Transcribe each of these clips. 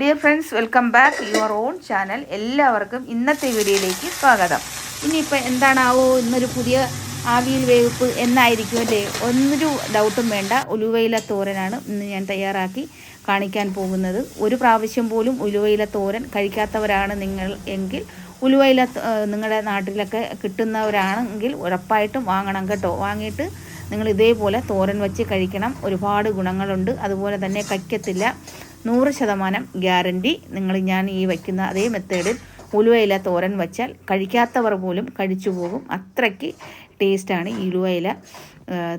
Dear friends welcome back your own channel എല്ലാവർക്കും ഇന്നത്തെ വീഡിയോയിലേക്ക് സ്വാഗതം. ഇനിയിപ്പോൾ എന്താണാവോ ഇന്നൊരു പുതിയ ആവിയിൽ വേവിപ്പ് എന്നായിരിക്കും അല്ലേ? ഒന്നൊരു ഡൗട്ടും വേണ്ട. ഉലുവയില തോരനാണ് ഇന്ന് ഞാൻ തയ്യാറാക്കി കാണിക്കാൻ പോകുന്നത്. ഒരു പ്രാവശ്യം പോലും ഉലുവയില തോരൻ കഴിക്കാത്തവരാണ് നിങ്ങൾ എങ്കിൽ ഉലുവയില നിങ്ങളുടെ നാട്ടിലൊക്കെ കിട്ടുന്നവരാണെങ്കിൽ ഉറപ്പായിട്ടും വാങ്ങണം കേട്ടോ. വാങ്ങിയിട്ട് നിങ്ങൾ ഇതേപോലെ തോരൻ വെച്ച് കഴിക്കണം. ഒരുപാട് ഗുണങ്ങളുണ്ട്. അതുപോലെ തന്നെ കയ്ക്കത്തില്ല നൂറ് ശതമാനം ഗ്യാരണ്ടി നിങ്ങൾ ഞാൻ ഈ വയ്ക്കുന്ന അതേ മെത്തേഡിൽ ഉലുവയില തോരൻ വച്ചാൽ കഴിക്കാത്തവർ പോലും കഴിച്ചു പോകും. അത്രയ്ക്ക് ടേസ്റ്റാണ് ഈ ഉലുവയില.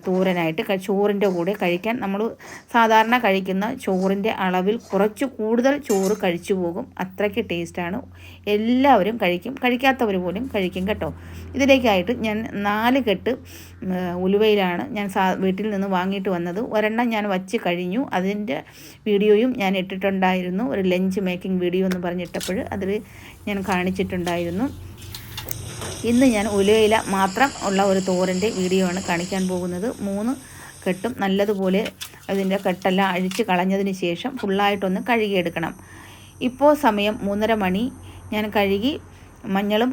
തോരനായിട്ട് ചോറിന്റെ കൂടെ കഴിക്കാൻ നമ്മൾ സാധാരണ കഴിക്കുന്ന ചോറിന്റെ അളവിൽ കുറച്ച് കൂടുതൽ ചോറ് കഴിച്ചു പോകും. അത്രയ്ക്ക് ടേസ്റ്റാണ്. എല്ലാവരും കഴിക്കും. കഴിക്കാത്തവർ പോലും കഴിക്കും കേട്ടോ. ഇതിലേക്കായിട്ട് ഞാൻ നാല് കെട്ട് ഉലുവയിലാണ് ഞാൻ സാ വീട്ടിൽ നിന്ന് വാങ്ങിയിട്ട് വന്നത്. ഒരെണ്ണം ഞാൻ വച്ച് കഴിഞ്ഞു. അതിന്റെ വീഡിയോയും ഞാൻ ഇട്ടിട്ടുണ്ടായിരുന്നു. ഒരു ലഞ്ച് മേക്കിംഗ് വീഡിയോ എന്ന് പറഞ്ഞിട്ടപ്പോൾ അതിൽ ഞാൻ കാണിച്ചിട്ടുണ്ടായിരുന്നു. ഇന്ന് ഞാൻ ഉലയില മാത്രം ഉള്ള ഒരു തോരന്റെ വീഡിയോ ആണ് കാണിക്കാൻ പോകുന്നത്. മൂന്ന് കെട്ടും നല്ലതുപോലെ അതിന്റെ കെട്ടെല്ലാം അഴിച്ച് കളഞ്ഞതിന് ശേഷം ഫുള്ളായിട്ടൊന്ന് കഴുകിയെടുക്കണം. ഇപ്പോൾ സമയം മൂന്നര മണി. ഞാൻ കഴുകി മഞ്ഞളും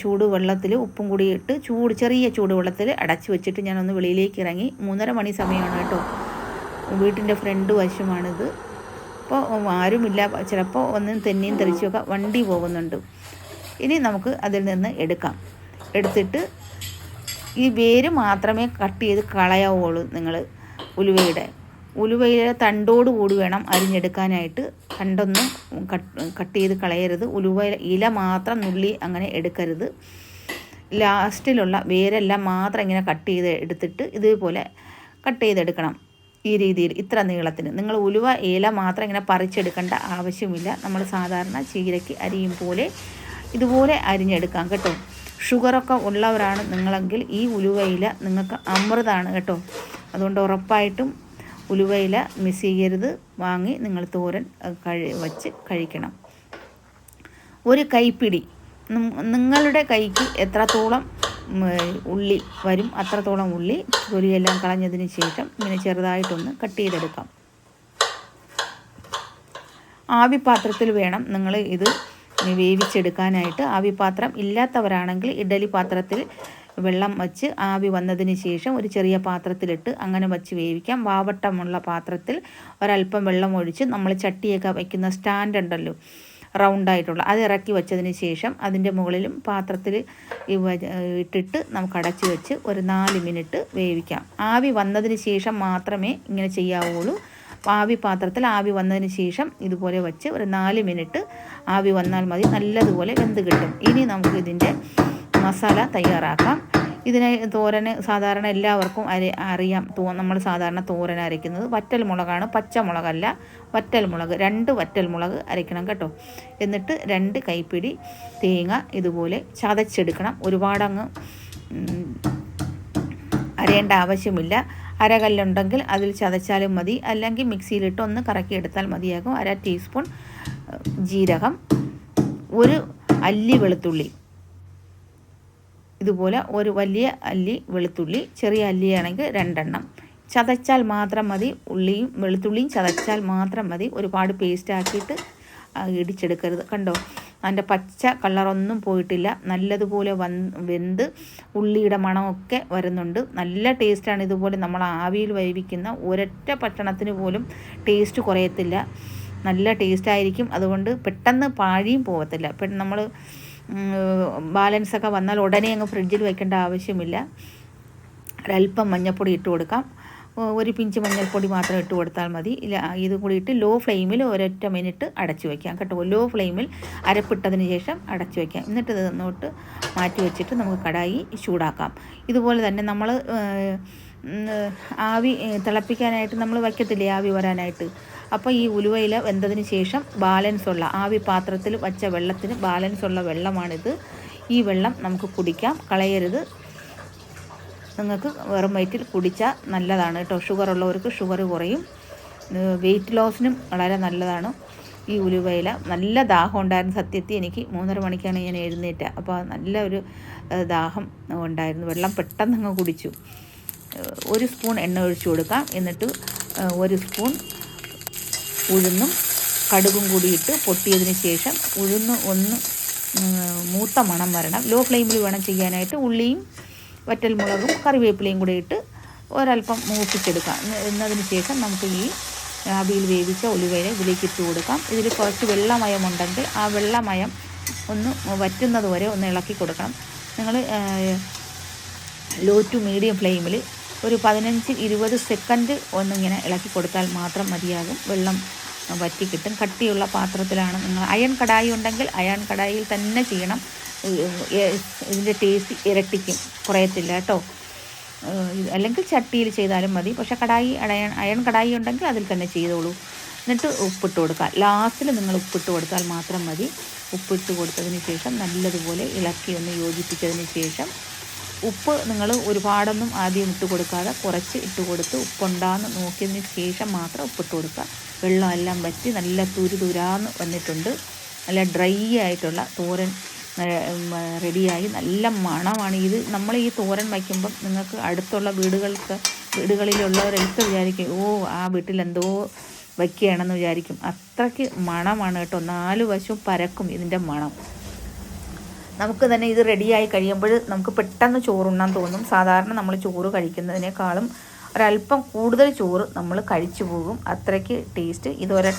ചൂടുവെള്ളത്തിൽ ഉപ്പും കൂടി ഇട്ട് ചൂട് ചെറിയ ചൂടുവെള്ളത്തിൽ അടച്ച് വെച്ചിട്ട് ഞാനൊന്ന് വെളിയിലേക്ക് ഇറങ്ങി. മൂന്നര മണി സമയമാണ് കേട്ടോ. വീട്ടിന്റെ ഫ്രണ്ട് വശമാണിത്. അപ്പോൾ ആരുമില്ല. ചിലപ്പോൾ ഒന്ന് തെന്നിയും തെറിച്ചുമൊക്കെ വണ്ടി പോകുന്നുണ്ട്. ഇനി നമുക്ക് അതിൽ നിന്ന് എടുക്കാം. എടുത്തിട്ട് ഈ വേര് മാത്രമേ കട്ട് ചെയ്ത് കളയാവുള്ളൂ നിങ്ങൾ ഉലുവയുടെ. ഉലുവയിലെ തണ്ടോട് കൂടി വേണം അരിഞ്ഞെടുക്കാനായിട്ട്. തണ്ടൊന്നും കട്ട് ചെയ്ത് കളയരുത്. ഉലുവ ഇല മാത്രം നുള്ളി അങ്ങനെ എടുക്കരുത്. ലാസ്റ്റിലുള്ള വേരെല്ലാം മാത്രം ഇങ്ങനെ കട്ട് ചെയ്ത് എടുത്തിട്ട് ഇതേപോലെ കട്ട് ചെയ്തെടുക്കണം ഈ രീതിയിൽ ഇത്ര നീളത്തിന്. നിങ്ങൾ ഉലുവ ഇല മാത്രം ഇങ്ങനെ പറിച്ചെടുക്കേണ്ട ആവശ്യമില്ല. നമ്മൾ സാധാരണ ചീരയ്ക്ക് അരിയും പോലെ ഇതുപോലെ അരിഞ്ഞെടുക്കാം കേട്ടോ. ഷുഗറൊക്കെ ഉള്ളവരാണ് നിങ്ങളെങ്കിൽ ഈ ഉലുവയില നിങ്ങൾക്ക് അമൃതാണ് കേട്ടോ. അതുകൊണ്ട് ഉറപ്പായിട്ടും ഉലുവയില മിസ് ചെയ്യരുത് വാങ്ങി നിങ്ങൾ തോരൻ കഴി വച്ച് കഴിക്കണം. ഒരു കൈപ്പിടി. നിങ്ങളുടെ കൈക്ക് എത്രത്തോളം ഉള്ളി വരും അത്രത്തോളം ഉള്ളി തൊലിയെല്ലാം കളഞ്ഞതിന് ശേഷം ഇങ്ങനെ ചെറുതായിട്ടൊന്ന് കട്ട് ചെയ്തെടുക്കാം. ആവി പാത്രത്തിൽ വേണം നിങ്ങൾ ഇത് വേവിച്ചെടുക്കാനായിട്ട് ആവിപാത്രം ഇല്ലാത്തവരാണെങ്കിൽ ഇഡലി പാത്രത്തിൽ വെള്ളം വച്ച് ആവി വന്നതിന് ശേഷം ഒരു ചെറിയ പാത്രത്തിലിട്ട് അങ്ങനെ വച്ച് വേവിക്കാം. വാവട്ടമുള്ള പാത്രത്തിൽ ഒരല്പം വെള്ളം ഒഴിച്ച് നമ്മൾ ചട്ടിയൊക്കെ വയ്ക്കുന്ന സ്റ്റാൻഡ് ഉണ്ടല്ലോ റൗണ്ടായിട്ടുള്ള അത് ഇറക്കി വെച്ചതിന് ശേഷം അതിന്റെ മുകളിലും പാത്രത്തിൽ ഇട്ടിട്ട് നമുക്ക് അടച്ചു വെച്ച് ഒരു നാല് മിനിറ്റ് വേവിക്കാം. ആവി വന്നതിന് ശേഷം മാത്രമേ ഇങ്ങനെ ചെയ്യാവുള്ളൂ. ആവി പാത്രത്തിൽ ആവി വന്നതിന് ശേഷം ഇതുപോലെ വെച്ച് ഒരു നാല് മിനിറ്റ് ആവി വന്നാൽ മതി. നല്ലതുപോലെ വെന്ത് കിട്ടും. ഇനി നമുക്ക് ഇതിന്റെ മസാല തയ്യാറാക്കാം. ഇതിനെ തോരന് സാധാരണ എല്ലാവർക്കും അരി അറിയാം. തോ നമ്മൾ സാധാരണ തോരൻ അരയ്ക്കുന്നത് വറ്റൽ മുളകാണ്. പച്ചമുളകല്ല വറ്റൽ മുളക്. രണ്ട് വറ്റൽ മുളക് അരയ്ക്കണം കേട്ടോ. എന്നിട്ട് രണ്ട് കൈപ്പിടി തേങ്ങ ഇതുപോലെ ചതച്ചെടുക്കണം. ഒരുപാടങ്ങ് അരയേണ്ട ആവശ്യമില്ല. അരകല്ലുണ്ടെങ്കിൽ അതിൽ ചതച്ചാലും മതി. അല്ലെങ്കിൽ മിക്സിയിലിട്ട് ഒന്ന് കറക്കി എടുത്താൽ മതിയാകും. അര ടീസ്പൂൺ ജീരകം ഒരു അല്ലി വെളുത്തുള്ളി. ഇതുപോലെ ഒരു വലിയ അല്ലി വെളുത്തുള്ളി ചെറിയ അല്ലിയാണെങ്കിൽ രണ്ടെണ്ണം. ചതച്ചാൽ മാത്രം മതി. ഉള്ളിയും വെളുത്തുള്ളിയും ചതച്ചാൽ മാത്രം മതി. ഒരുപാട് പേസ്റ്റ് ആക്കിയിട്ട് ഇടിച്ചെടുക്കരുത്. കണ്ടോ? അതിന്റെ പച്ച കളറൊന്നും പോയിട്ടില്ല. നല്ലതുപോലെ വന്ന് വെന്ത് ഉള്ളിയുടെ മണമൊക്കെ വരുന്നുണ്ട്. നല്ല ടേസ്റ്റാണ് ഇതുപോലെ നമ്മൾ ആവിയിൽ വേവിക്കുന്ന ഒരൊറ്റ ഭക്ഷണത്തിന് പോലും ടേസ്റ്റ് കുറയത്തില്ല. നല്ല ടേസ്റ്റ് ആയിരിക്കും അതുകൊണ്ട് പെട്ടെന്ന് പാഴിയും പോകത്തില്ല നമ്മൾ ബാലൻസൊക്കെ വന്നാൽ ഉടനെ അങ്ങ് ഫ്രിഡ്ജിൽ വെക്കേണ്ട ആവശ്യമില്ല. ഒരല്പം മഞ്ഞൾപ്പൊടി ഇട്ട് കൊടുക്കാം. ഒരു പിഞ്ച് മഞ്ഞൾപ്പൊടി മാത്രം ഇട്ട് കൊടുത്താൽ മതി. ഇത് കൂടി ഇട്ട് ലോ ഫ്ലെയിമിൽ ഒരൊറ്റ മിനിറ്റ് അടച്ചു വയ്ക്കാം കേട്ടോ. ലോ ഫ്ലെയിമിൽ അരപ്പിട്ടതിന് ശേഷം അടച്ചു വയ്ക്കാം എന്നിട്ട് ഇത് നോട്ട് മാറ്റി വെച്ചിട്ട് നമുക്ക് കടായി ചൂടാക്കാം. ഇതുപോലെ തന്നെ നമ്മൾ ആവി തിളപ്പിക്കാനായിട്ട് നമ്മൾ വയ്ക്കത്തില്ലേ ആവി വരാനായിട്ട്? അപ്പോൾ ഈ ഉലുവയില വെന്തതിന് ശേഷം ബാലൻസ് ഉള്ള ആവി പാത്രത്തിൽ വച്ച വെള്ളത്തിന് ബാലൻസ് ഉള്ള വെള്ളമാണിത്. ഈ വെള്ളം നമുക്ക് കുടിക്കാം. കളയരുത്. നിങ്ങൾക്ക് വെറും വയറ്റിൽ കുടിച്ചാൽ നല്ലതാണ് കേട്ടോ. ഷുഗർ ഉള്ളവർക്ക് ഷുഗർ കുറയും. വെയിറ്റ് ലോസിനും വളരെ നല്ലതാണ്. ഈ ഉലുവയില നല്ല ദാഹം ഉണ്ടായിരുന്നു. സത്യത്തിൽ എനിക്ക് മൂന്നര മണിക്കാണ് ഞാൻ എഴുന്നേറ്റ. അപ്പോൾ നല്ല ഒരു ദാഹം ഉണ്ടായിരുന്നു. വെള്ളം പെട്ടെന്ന് അങ്ങ് കുടിച്ചു. ഒരു സ്പൂൺ എണ്ണ ഒഴിച്ചു കൊടുക്കാം. എന്നിട്ട് ഒരു സ്പൂൺ ഉഴുന്നും കടുകും കൂടിയിട്ട് പൊട്ടിയതിന് ശേഷം ഉഴുന്ന് ഒന്ന് മൂത്ത മണം വരണം. ലോ ഫ്ലെയിമിൽ വേണം ചെയ്യാനായിട്ട്. ഉള്ളിയും വറ്റൽമുളകും കറിവേപ്പിലയും കൂടെ ഇട്ട് ഒരല്പം മൂപ്പിച്ചെടുക്കാം. എന്ന്- എന്നതിന് ശേഷം നമുക്ക് ഈ ആവിയിൽ വേവിച്ച ഉലുവയില ഇതിലേക്ക് ഇട്ട് കൊടുക്കാം. ഇതിൽ കുറച്ച് വെള്ളമയം ഉണ്ടെങ്കിൽ ആ വെള്ളമയം ഒന്ന് വറ്റുന്നത് വരെ ഒന്ന് ഇളക്കി കൊടുക്കണം. നിങ്ങൾ ലോ ടു മീഡിയം ഫ്ലെയിമിൽ ഒരു പതിനഞ്ച് ഇരുപത് സെക്കൻഡ് ഒന്നിങ്ങനെ ഇളക്കി കൊടുത്താൽ മാത്രം മതിയാകും. വെള്ളം വറ്റി കിട്ടും. കട്ടിയുള്ള പാത്രത്തിലാണ്. നിങ്ങൾ അയൺ കടായി ഉണ്ടെങ്കിൽ അയൺ കടായിൽ തന്നെ ചെയ്യണം. ഇതിന്റെ ടേസ്റ്റ് ഇരട്ടിക്കും. കുറയത്തില്ല കേട്ടോ. അല്ലെങ്കിൽ ചട്ടിയിൽ ചെയ്താലും മതി. പക്ഷേ കടായി അടയൺ അയൺ കടായി ഉണ്ടെങ്കിൽ അതിൽ തന്നെ ചെയ്തോളൂ. എന്നിട്ട് ഉപ്പിട്ട് കൊടുക്കുക. ലാസ്റ്റിൽ നിങ്ങൾ ഉപ്പിട്ട് കൊടുത്താൽ മാത്രം മതി. ഉപ്പിട്ട് കൊടുത്തതിന് ശേഷം നല്ലതുപോലെ ഇളക്കി ഒന്ന് യോജിപ്പിച്ചതിന് ശേഷം ഉപ്പ് നിങ്ങൾ ഒരുപാടൊന്നും ആദ്യം ഇട്ട് കൊടുക്കാതെ കുറച്ച് ഇട്ട് കൊടുത്ത് ഉപ്പുണ്ടാന്ന് നോക്കിയതിന് ശേഷം മാത്രം ഉപ്പിട്ട് കൊടുക്കുക. വെള്ളമെല്ലാം വറ്റി നല്ല തുരു തുരാന്ന് വന്നിട്ടുണ്ട്. നല്ല ഡ്രൈ ആയിട്ടുള്ള തോരൻ റെഡിയായി. നല്ല മണമാണ് ഇത്. നമ്മൾ ഈ തോരൻ വയ്ക്കുമ്പം നിങ്ങൾക്ക് അടുത്തുള്ള വീടുകൾക്ക് വീടുകളിലുള്ളവരെടുത്ത് വിചാരിക്കും ഓ ആ വീട്ടിൽ എന്തോ വയ്ക്കുകയാണെന്ന് വിചാരിക്കും. അത്രയ്ക്ക് മണമാണ് കേട്ടോ. നാല് വശവും പരക്കും ഇതിന്റെ മണം. നമുക്ക് തന്നെ ഇത് റെഡിയായി കഴിയുമ്പോൾ നമുക്ക് പെട്ടെന്ന് ചോറുണ്ണാൻ തോന്നും. സാധാരണ നമ്മൾ ചോറ് കഴിക്കുന്നതിനേക്കാളും ഒരല്പം കൂടുതൽ ചോറ് നമ്മൾ കഴിച്ചു പോകും. അത്രയ്ക്ക് ടേസ്റ്റ്. ഇത് ഒര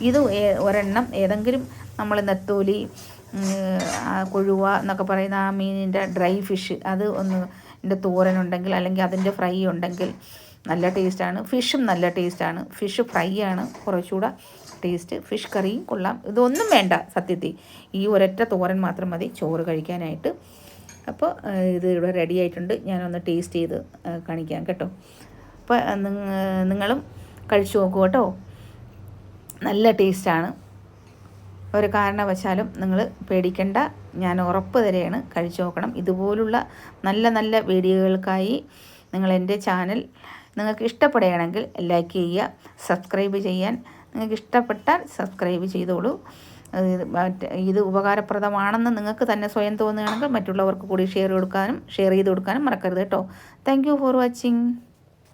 ഇത് ഒരെണ്ണം ഏതെങ്കിലും നമ്മൾ നെത്തോലി കൊഴുവ എന്നൊക്കെ പറയുന്ന ആ മീനിന്റെ ഡ്രൈ ഫിഷ് അത് ഒന്ന് എന്റെ തോരനുണ്ടെങ്കിൽ അല്ലെങ്കിൽ അതിന്റെ ഫ്രൈ ഉണ്ടെങ്കിൽ നല്ല ടേസ്റ്റാണ്. ഫിഷും നല്ല ടേസ്റ്റാണ്. ഫിഷ് ഫ്രൈ ആണ്. കുറച്ചുകൂടെ ടേസ്റ്റ്. ഫിഷ് കറിയും കൊള്ളാം. ഇതൊന്നും വേണ്ട സത്യത്തിൽ. ഈ ഒരൊറ്റ തോരൻ മാത്രം മതി. ചോറ് കഴിക്കാനായിട്ട്. അപ്പോൾ ഇത് ഇവിടെ റെഡി ആയിട്ടുണ്ട്. ഞാനൊന്ന് ടേസ്റ്റ് ചെയ്ത് കാണിക്കാം കേട്ടോ. അപ്പോൾ നിങ്ങളും കഴിച്ചു നോക്കൂ കേട്ടോ. നല്ല ടേസ്റ്റാണ് ഒരു കാരണവശാലും നിങ്ങൾ പേടിക്കേണ്ട. ഞാൻ ഉറപ്പ് തരെയാണ് കഴിച്ചു നോക്കണം. ഇതുപോലുള്ള നല്ല നല്ല വീഡിയോകൾക്കായി നിങ്ങൾ എന്റെ ചാനൽ നിങ്ങൾക്ക് ഇഷ്ടപ്പെടുകയാണെങ്കിൽ ലൈക്ക് ചെയ്യുക സബ്സ്ക്രൈബ് ചെയ്യാൻ നിങ്ങൾക്ക് ഇഷ്ടപ്പെട്ടാൽ സബ്സ്ക്രൈബ് ചെയ്തോളൂ. ഇത് ഉപകാരപ്രദമാണെന്ന് നിങ്ങൾക്ക് തന്നെ സ്വയം തോന്നുകയാണെങ്കിൽ മറ്റുള്ളവർക്ക് കൂടി ഷെയർ കൊടുക്കാനും ഷെയർ ചെയ്ത് കൊടുക്കാനും മറക്കരുത് കേട്ടോ. Thank for watching.